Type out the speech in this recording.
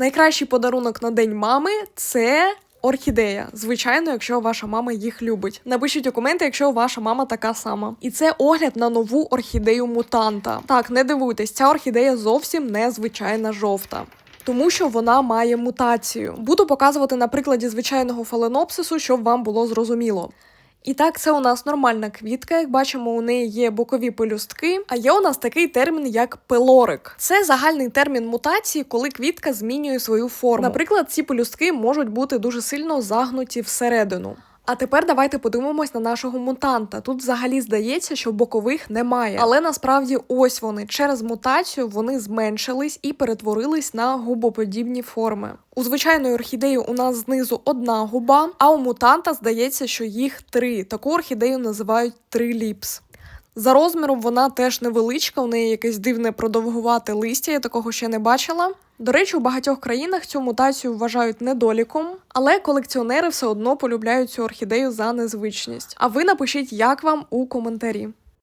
Найкращий подарунок на день мами це. Орхідея, звичайно, якщо ваша мама їх любить. Напишіть у якщо ваша мама така сама. І це огляд на нову орхідею мутанта. Так, не дивуйтесь, ця орхідея зовсім не звичайна жовта. Тому що вона має мутацію. Буду показувати на прикладі звичайного фаленопсису, щоб вам було зрозуміло. І так, це у нас нормальна квітка. Як бачимо, у неї є бокові пелюстки. А є у нас такий термін, як пелорик. Це загальний термін мутації, коли квітка змінює свою форму. Наприклад, ці пелюстки можуть бути дуже сильно загнуті всередину. А тепер давайте подивимось на нашого мутанта. Тут взагалі здається, що бокових немає. Але насправді ось вони через мутацію вони зменшились і перетворились на губоподібні форми. У звичайної орхідеї у нас знизу одна губа, а у мутанта здається, що їх три. Таку орхідею називають триліпс. За розміром вона теж невеличка, у неї якесь дивне продовгувате листя, я такого ще не бачила. До речі, у багатьох країнах цю мутацію вважають недоліком, але колекціонери все одно полюбляють цю орхідею за незвичність. А ви напишіть, як вам у коментарі.